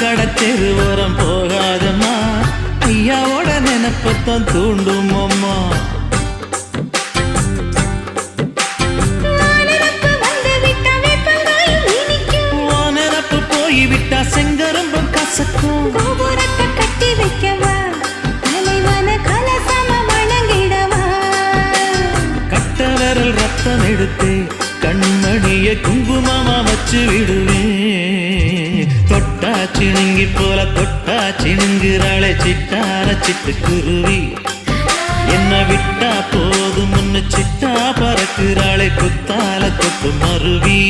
கடத்தெருவோரம் போகாதம்மா. ஐயாவோட நினப்பத்தான் தூண்டும் அம்மா போய்விட்டா செங்கரும்பம் கசக்கும். கோபுரத்தை கட்டி வைக்கவா? தலைவன கலசம வணங்கிடவா? கட்ட விரல் ரத்தம் எடுத்து கண்மணிய குங்குமமா வச்சு விடுவேன் தொட்டா சிணுங்கி போல தொட்டா சிணுங்குறாளே சிட்டார சிட்டு குருவி. என்ன விட்டா போதும் முன்னு சிட்டா பறக்குறாளே குத்தால கொத்து மருவி.